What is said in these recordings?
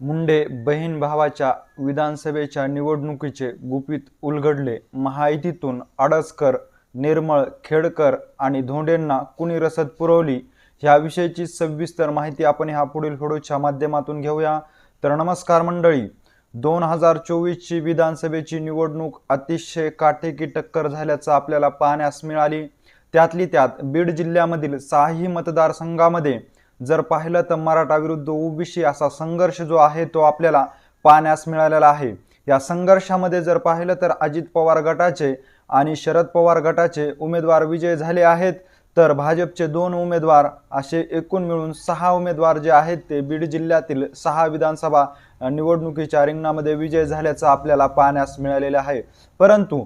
मुंडे बहीण भावाच्या विधानसभेच्या निवडणुकीचे गुपित उलगडले. महायुतीतून आडसकर निर्मळ खेडकर आणि धोंडेंना कुणी रसद पुरवली? ह्याविषयीची सविस्तर माहिती आपण ह्या पुढील व्हिडिओच्या माध्यमातून घेऊया. तर नमस्कार मंडळी. दोन हजार चोवीसची विधानसभेची निवडणूक अतिशय काटेकी टक्कर झाल्याचं आपल्याला पाहण्यास मिळाली. त्यातली त्यात बीड जिल्ह्यामधील सहाही मतदारसंघामध्ये जर पाहिलं तर मराठा विरुद्ध ओबीसी असा संघर्ष जो आहे तो आपल्याला पाहण्यास मिळालेला आहे. या संघर्षामध्ये जर पाहिलं तर अजित पवार गटाचे आणि शरद पवार गटाचे उमेदवार विजय झाले आहेत. तर भाजपचे दोन उमेदवार असे एकूण मिळून सहा उमेदवार जे आहेत ते बीड जिल्ह्यातील सहा विधानसभा निवडणुकीच्या रिंगणामध्ये विजय झाल्याचं आपल्याला पाहण्यास मिळालेलं आहे. परंतु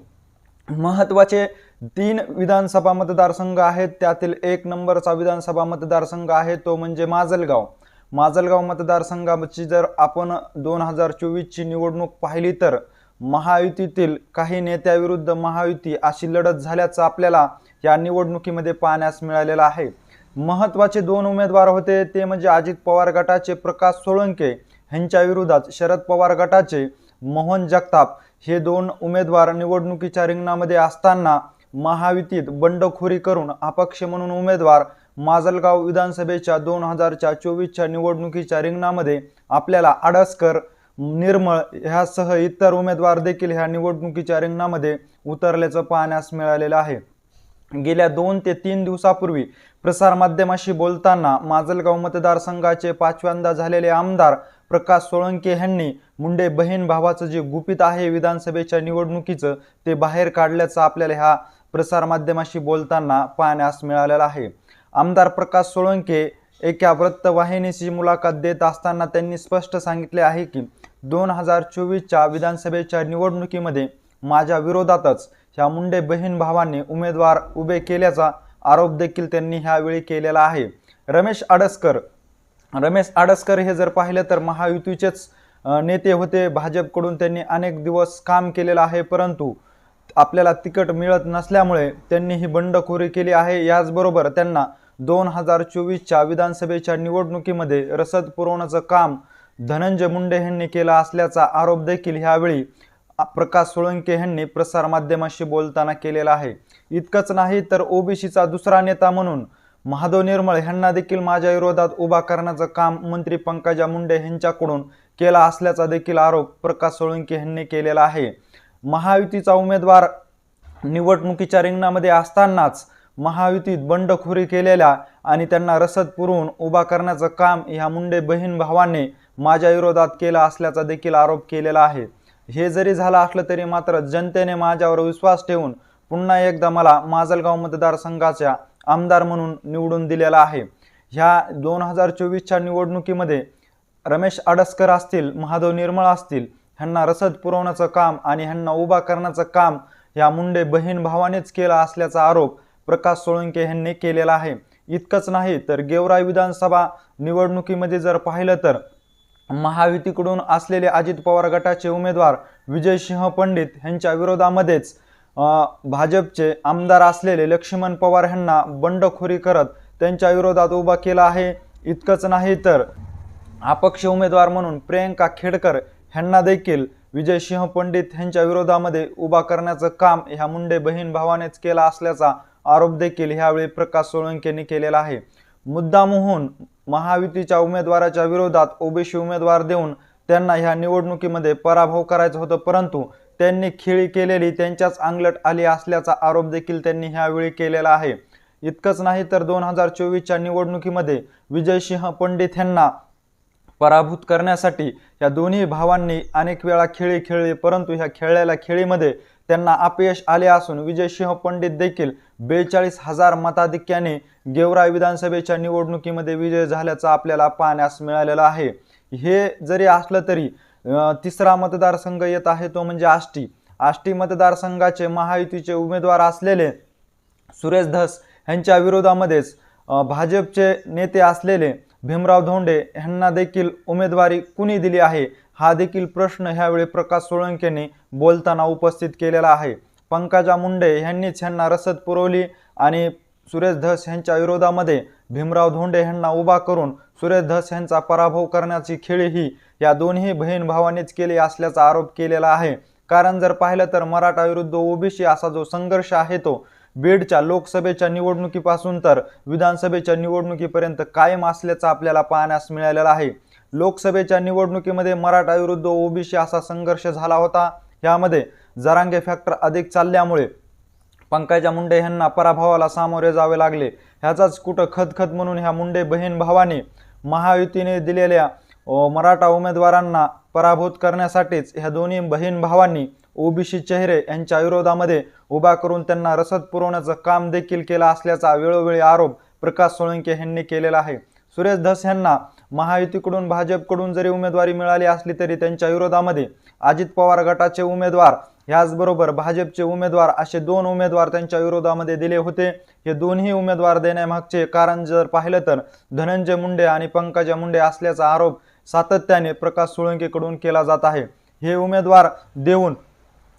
महत्त्वाचे तीन विधानसभा मतदारसंघ आहेत. त्यातील एक नंबरचा विधानसभा मतदारसंघ आहे तो म्हणजे माजलगाव. माजलगाव मतदारसंघाची जर आपण दोन हजार चोवीसची निवडणूक पाहिली तर महायुतीतील काही नेत्याविरुद्ध महायुती अशी लढत झाल्याचं आपल्याला या निवडणुकीमध्ये पाहण्यास मिळालेलं आहे. महत्त्वाचे दोन उमेदवार होते ते म्हणजे अजित पवार गटाचे प्रकाश सोळंके ह्यांच्या विरोधात शरद पवार गटाचे मोहन जगताप. हे दोन उमेदवार निवडणुकीच्या रिंगणामध्ये असताना महायुतीत बंडखोरी करून अपक्ष म्हणून उमेदवार माजलगाव विधानसभेच्या दोन हजारच्या चोवीसच्या निवडणुकीच्या रिंगणामध्ये आपल्याला आडसकर निर्मळ ह्यासह इतर उमेदवार देखील ह्या निवडणुकीच्या रिंगणामध्ये उतरल्याचं पाहण्यास मिळालेलं आहे. गेल्या दोन ते तीन दिवसापूर्वी प्रसारमाध्यमाशी बोलताना माजलगाव मतदारसंघाचे पाचव्यांदा झालेले आमदार प्रकाश सोळंके यांनी मुंडे बहीण भावाचं जे गुपित आहे विधानसभेच्या निवडणुकीचं ते बाहेर काढल्याचं आपल्याला ह्या प्रसारमाध्यमाशी बोलताना पाहण्यास मिळालेला आहे. आमदार प्रकाश सोळंके एका वृत्तवाहिनीची मुलाखत देत असताना त्यांनी स्पष्ट सांगितले आहे की दोन हजार चोवीसच्या विधानसभेच्या निवडणुकीमध्ये माझ्या विरोधातच ह्या मुंडे बहीण भावांनी उमेदवार उभे केल्याचा आरोप देखील त्यांनी ह्यावेळी केलेला आहे. रमेश आडसकर रमेश आडसकर हे जर पाहिलं तर महायुतीचेच नेते होते. भाजपकडून त्यांनी अनेक दिवस काम केलेलं आहे परंतु आपल्याला तिकट मिळत नसल्यामुळे त्यांनी ही बंडखोरी केली आहे. याचबरोबर त्यांना दोन हजार चोवीसच्या विधानसभेच्या निवडणुकीमध्ये रसद पुरवण्याचं काम धनंजय मुंडे यांनी केलं असल्याचा आरोप देखील ह्यावेळी प्रकाश सोळंके यांनी प्रसारमाध्यमाशी बोलताना केलेला आहे. इतकंच नाही तर ओबीसीचा दुसरा नेता म्हणून महादेव निर्मळ यांना देखील माझ्या विरोधात उभा करण्याचं काम मंत्री पंकजा मुंडे यांच्याकडून केला असल्याचा देखील आरोप प्रकाश सोळंके यांनी केलेला आहे. महायुतीचा उमेदवार निवडणुकीच्या रिंगणामध्ये असतानाच महायुतीत बंडखोरी केलेल्या आणि त्यांना रसद पुरवून उभा करण्याचं काम ह्या मुंडे बहीण भावाने माझ्या विरोधात केला असल्याचा देखील आरोप केलेला आहे. हे जरी झालं असलं तरी मात्र जनतेने माझ्यावर विश्वास ठेवून पुन्हा एकदा मला माजलगाव मतदारसंघाच्या आमदार म्हणून निवडून दिलेला आहे. ह्या दोन हजार चोवीसच्या निवडणुकीमध्ये रमेश आडसकर असतील महादेव निर्मळ असतील ह्यांना रसद पुरवण्याचं काम आणि ह्यांना उभा करण्याचं काम या मुंडे बहीण भावानेच केला असल्याचा आरोप प्रकाश सोळंके यांनी केलेला आहे. इतकंच नाही तर गेवराई विधानसभा निवडणुकीमध्ये जर पाहिलं तर महायुतीकडून असलेले अजित पवार गटाचे उमेदवार विजयसिंह पंडित यांच्या विरोधामध्येच भाजपचे आमदार असलेले लक्ष्मण पवार यांना बंडखोरी करत त्यांच्या विरोधात उभा केला आहे. इतकंच नाही तर अपक्ष उमेदवार म्हणून प्रियंका खेडकर ह्यांना देखील विजयसिंह पंडित ह्यांच्या विरोधामध्ये उभा करण्याचं काम ह्या मुंडे बहीण भावानेच केला असल्याचा आरोप देखील ह्यावेळी प्रकाश सोळंकेंनी केलेला आहे. मुद्दामहून महायुतीच्या उमेदवाराच्या विरोधात ओबीसी उमेदवार देऊन त्यांना ह्या निवडणुकीमध्ये पराभव करायचा होतं परंतु त्यांनी खेळी केलेली त्यांच्याच अंगलट आली असल्याचा आरोप देखील त्यांनी ह्यावेळी केलेला आहे. इतकंच नाही तर दोन हजार चोवीसच्या निवडणुकीमध्ये विजयसिंह पंडित यांना पराभूत करण्यासाठी या दोन्ही भावांनी अनेक वेळा खेळी खेळले परंतु ह्या खेळलेल्या खेळीमध्ये त्यांना अपयश आले असून विजयसिंह पंडित देखील बेचाळीस हजार मताधिक्याने गेवराई विधानसभेच्या निवडणुकीमध्ये विजय झाल्याचा आपल्याला पाहण्यास मिळालेलं आहे. हे जरी असलं तरी तिसरा मतदारसंघ येत आहे तो म्हणजे आष्टी. आष्टी मतदारसंघाचे महायुतीचे उमेदवार असलेले सुरेश धस यांच्या विरोधामध्येच भाजपचे नेते असलेले भीमराव धोंडे यांना देखील उमेदवारी कुणी दिली आहे? हा देखील प्रश्न ह्यावेळी प्रकाश सोळंकेने बोलताना उपस्थित केलेला आहे. पंकजा मुंडे यांनीच ह्यांना रसद पुरवली आणि सुरेश धस यांच्या विरोधामध्ये भीमराव धोंडे यांना उभा करून सुरेश धस यांचा पराभव करण्याची खेळी ही या दोन्ही बहीण भावानेच केले असल्याचा आरोप केलेला आहे. कारण जर पाहिलं तर मराठा विरुद्ध ओबीसी असा जो संघर्ष आहे तो बीडच्या लोकसभेच्या निवडणुकीपासून तर विधानसभेच्या निवडणुकीपर्यंत कायम असल्याचं आपल्याला पाहण्यास मिळालेलं आहे. लोकसभेच्या निवडणुकीमध्ये मराठा विरुद्ध ओबीसी असा संघर्ष झाला होता. यामध्ये जरांगे फॅक्टर अधिक चालल्यामुळे पंकजा मुंडे यांना पराभवाला सामोरे जावे लागले. ह्याचाच कुठं खतखत म्हणून ह्या मुंडे बहीण भावाने महायुतीने दिलेल्या मराठा उमेदवारांना पराभूत करण्यासाठीच ह्या दोन्ही बहीण भावांनी ओबीसी चेहरे यांच्या विरोधामध्ये उभा करून त्यांना रसद पुरवण्याचं काम देखील केलं असल्याचा वेळोवेळी आरोप प्रकाश सोळंके यांनी केलेला आहे. सुरेश धस यांना महायुतीकडून भाजपकडून जरी उमेदवारी मिळाली असली तरी त्यांच्या विरोधामध्ये अजित पवार गटाचे उमेदवार याचबरोबर भाजपचे उमेदवार असे दोन उमेदवार त्यांच्या विरोधामध्ये दिले होते. हे दोन्ही उमेदवार देण्यामागचे कारण जर पाहिलं तर धनंजय मुंडे आणि पंकजा मुंडे असल्याचा आरोप सातत्याने प्रकाश सोळंकेकडून केला जात आहे. हे उमेदवार देऊन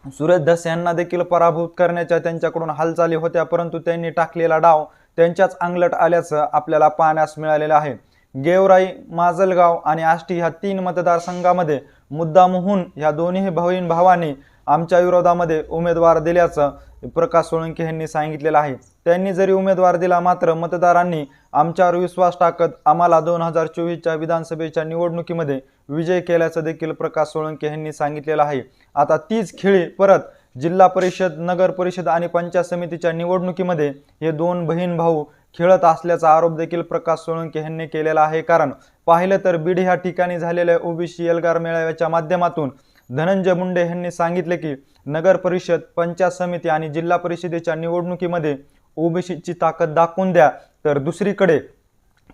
सुरेश यांना देखील पराभूत करण्याच्या त्यांच्याकडून हालचाली होत्या परंतु त्यांनी टाकलेला डाव त्यांच्याच अंगलट आल्याचं आपल्याला पाहण्यास मिळालेलं आहे. गेवराई माजलगाव आणि आष्टी ह्या तीन मतदारसंघामध्ये मुद्दामहून ह्या दोन्ही बहीण भावांनी आमच्या विरोधामध्ये उमेदवार दिल्याचं प्रकाश सोळंके यांनी सांगितलेलं आहे. त्यांनी जरी उमेदवार दिला मात्र मतदारांनी आमच्यावर विश्वास टाकत आम्हाला दोन हजार चोवीसच्या विधानसभेच्या निवडणुकीमध्ये विजय केल्याचं देखील प्रकाश सोळंके यांनी सांगितलेलं आहे. आता तीच खेळी परत जिल्हा परिषद नगर परिषद आणि पंचायत समितीच्या निवडणुकीमध्ये हे दोन बहीण भाऊ खेळत असल्याचा आरोप देखील प्रकाश सोळंके यांनी केलेला आहे. कारण पाहिलं तर बीड ह्या ठिकाणी झालेल्या ओबीसी एल्गार मेळाव्याच्या माध्यमातून धनंजय मुंडे यांनी सांगितले की नगर परिषद पंचायत समिती आणि जिल्हा परिषदेच्या निवडणुकीमध्ये ओबीसीची ताकद दाखवून द्या तर दुसरीकडे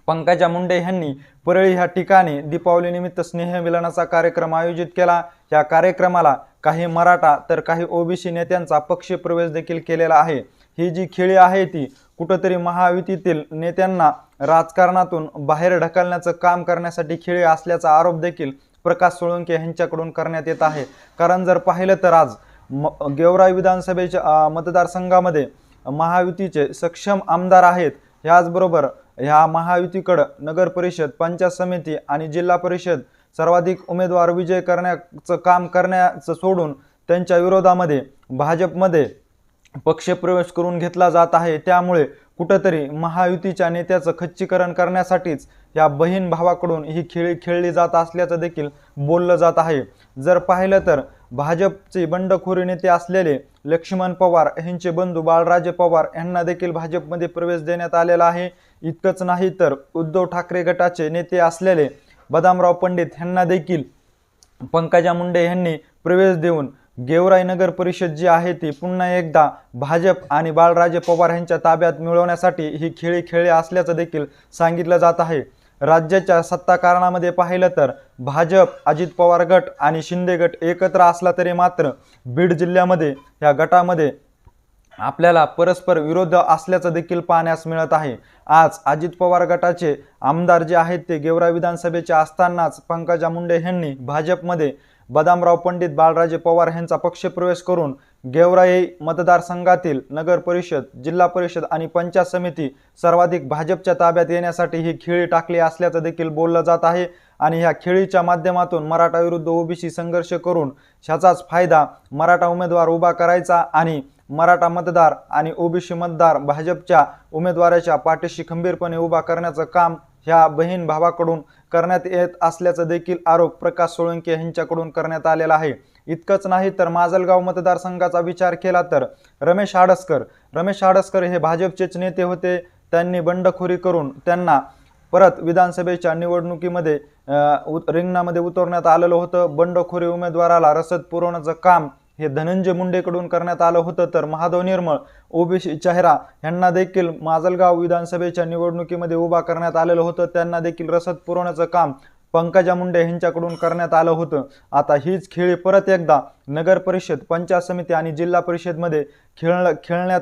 पंकजा मुंडे यांनी परळी ह्या ठिकाणी दीपावलीनिमित्त स्नेहमिलनाचा कार्यक्रम आयोजित केला. या कार्यक्रमाला काही मराठा तर काही ओबीसी नेत्यांचा पक्षप्रवेश देखील केलेला आहे. ही जी खेळी आहे ती कुठंतरी महायुतीतील नेत्यांना राजकारणातून बाहेर ढकलण्याचं काम करण्यासाठी खेळी असल्याचा आरोप देखील प्रकाश सोळंके यांच्याकडून करण्यात येत आहे. कारण जर पाहिलं तर आज म गेवराई विधानसभेच्या मतदारसंघामध्ये महायुतीचे सक्षम आमदार आहेत. ह्याचबरोबर ह्या महायुतीकडं नगर परिषद पंचायत समिती आणि जिल्हा परिषद सर्वाधिक उमेदवार विजय करण्याचं काम करण्याचं सोडून त्यांच्या विरोधामध्ये भाजपमध्ये पक्षप्रवेश करून घेतला जात आहे. त्यामुळे कुठंतरी महायुतीच्या नेत्याचं खच्चीकरण करण्यासाठीच या बहीण भावाकडून ही खेळी खेळली जात असल्याचं देखील बोललं जात आहे. जर पाहिलं तर भाजपचे बंडखोरी नेते असलेले लक्ष्मण पवार यांचे बंधू बाळराजे पवार यांना देखील भाजपमध्ये प्रवेश देण्यात आलेला आहे. इतकंच नाही तर उद्धव ठाकरे गटाचे नेते असलेले बदामराव पंडित यांना देखील पंकजा मुंडे यांनी प्रवेश देऊन गेवराई नगर परिषद जी आहे ती पुन्हा एकदा भाजप आणि बाळराजे पवार यांच्या ताब्यात मिळवण्यासाठी ही खेळी खेळली असल्याचं देखील सांगितलं जात आहे. राज्याच्या सत्ताकारणामध्ये पाहिलं तर भाजप अजित पवार गट आणि शिंदे गट एकत्र असला तरी मात्र बीड जिल्ह्यामध्ये या गटामध्ये आपल्याला परस्पर विरोध असल्याचं देखील पाहण्यास मिळत आहे. आज अजित पवार गटाचे आमदार जे आहेत ते गेवरा विधानसभेचे असतानाच पंकजा मुंडे यांनी भाजपमध्ये बदामराव पंडित बाळराजे पवार यांचा पक्षप्रवेश करून गेवराई मतदारसंघातील नगर परिषद जिल्हा परिषद आणि पंचायत समिती सर्वाधिक भाजपच्या ताब्यात येण्यासाठी ही खेळी टाकली असल्याचं देखील बोललं जात आहे आणि ह्या खेळीच्या माध्यमातून मराठा विरुद्ध ओबीसी संघर्ष करून ह्याचाच फायदा मराठा उमेदवार उभा करायचा आणि मराठा मतदार आणि ओबीसी मतदार भाजपच्या उमेदवाराच्या पाठीशी खंबीरपणे उभा करण्याचं काम ह्या बहीण भावाकडून करण्यात येत असल्याचा देखील आरोप प्रकाश सोळंके यांच्याकडून करण्यात आलेला आहे. इतकंच नाही तर माजलगाव मतदारसंघाचा विचार केला तर रमेश हाडसकर रमेश हाडसकर हे भाजपचेच नेते होते. त्यांनी बंडखोरी करून त्यांना परत विधानसभेच्या निवडणुकीमध्ये उत- रिंगणामध्ये उतरण्यात आलेलं होतं. बंडखोरी उमेदवाराला रसद पुरवण्याचं काम हे धनंजय मुंडेकडून करण्यात आलं होतं तर महादेव निर्मळ ओबीसी चेहरा यांना देखील माजलगाव विधानसभेच्या निवडणुकीमध्ये उभा करण्यात आलेलं होतं. त्यांना देखील रसद पुरवण्याचं काम पंकजा मुंडे यांच्याकडून करण्यात आलं होतं. आता हीच खेळी परत एकदा नगर परिषद पंचायत समिती आणि जिल्हा परिषदमध्ये खेळ खेळण्यात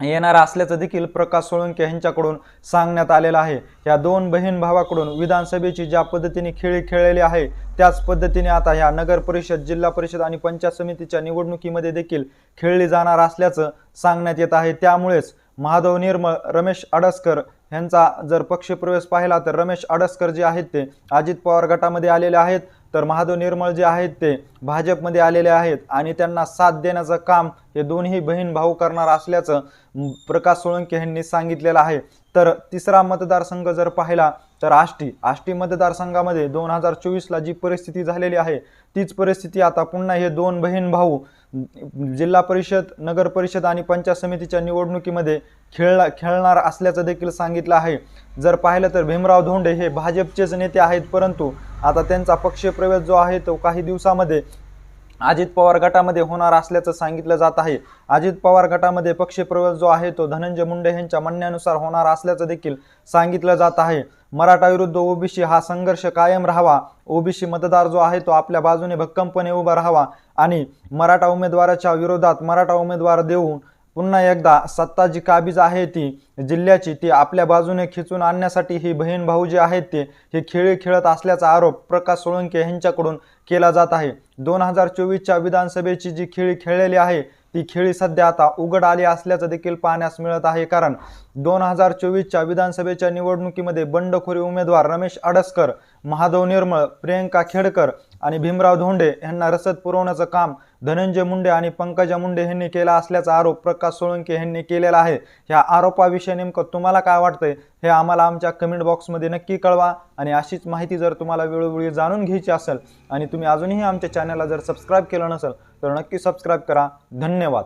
येणार असल्याचं देखील प्रकाश सोळंके यांच्याकडून सांगण्यात आलेलं आहे. या दोन बहीण भावाकडून विधानसभेची ज्या पद्धतीने खेळी खेळलेली आहे त्याच पद्धतीने आता ह्या नगर परिषद जिल्हा परिषद आणि पंचायत समितीच्या निवडणुकीमध्ये देखील खेळली जाणार असल्याचं सांगण्यात येत आहे. त्यामुळेच महादेव निर्मळ रमेश अडसकर यांचा जर पक्षप्रवेश पाहिला तर रमेश अडसकर जे आहेत ते अजित पवार गटामध्ये आलेले आहेत. तर महादेव निर्मळ जे आहेत ते भाजपमध्ये आलेले आहेत आणि त्यांना साथ देण्याचं काम हे दोन्ही बहीण भाऊ करणार असल्याचं प्रकाश सोळंके यांनी सांगितलेलं आहे. तर तिसरा मतदारसंघ जर पाहिला तर आष्टी आष्टी मतदारसंघामध्ये दोन हजार चोवीसला जी परिस्थिती झालेली आहे तीच परिस्थिती आता पुन्हा हे दोन बहीण भाऊ जिल्हा परिषद नगर परिषद आणि पंचायत समितीच्या निवडणुकीमध्ये खेळला खेळणार असल्याचं देखील सांगितलं आहे. जर पाहिलं तर भीमराव धोंडे हे भाजपचेच नेते आहेत परंतु आता त्यांचा पक्षप्रवेश जो आहे तो काही दिवसामध्ये अजित पवार गटामध्ये होणार असल्याचं सांगितलं जात आहे. अजित पवार गटामध्ये पक्षप्रवेश जो आहे तो धनंजय मुंडे यांच्या म्हणण्यानुसार होणार असल्याचं देखील सांगितलं जात आहे. मराठा विरुद्ध ओबीसी हा संघर्ष कायम राहावा. ओबीसी मतदार जो आहे तो आपल्या बाजूने भक्कमपणे उभा राहावा आणि मराठा उमेदवाराच्या विरोधात मराठा उमेदवार देऊन पुन्हा एकदा सत्ता जी काबीज आहे ती जिल्ह्याची ती आपल्या बाजूने खिचून आणण्यासाठी ही बहीण भाऊ जे आहेत ते हे खेळी खेळत असल्याचा आरोप प्रकाश सोळंके यांच्याकडून केला जात आहे. दोन हजार चोवीसच्या विधानसभेची जी खेळी खेळलेली आहे ती खेळी सध्या आता उघड आली असल्याचं देखील पाहण्यास मिळत आहे. कारण दोन हजार चोवीसच्या विधानसभेच्या निवडणुकीमध्ये बंडखोरी उमेदवार रमेश अडसकर महादेव निर्मळ प्रियंका खेडकर आणि भीमराव धोंडे यांना रसद पुरवण्याचं काम धनंजय मुंडे आणि पंकजा मुंडे यांनी केला असल्याचा आरोप प्रकाश सोळंके यांनी केलेला आहे. ह्या आरोपाविषयी नेमकं तुम्हाला काय वाटतंय हे आम्हाला आमच्या कमेंट बॉक्समध्ये नक्की कळवा आणि अशीच माहिती जर तुम्हाला वेळोवेळी जाणून घ्यायची असेल आणि तुम्ही अजूनही आमच्या चॅनलला जर सबस्क्राईब केलं नसेल तर नक्की सबस्क्राईब करा. धन्यवाद.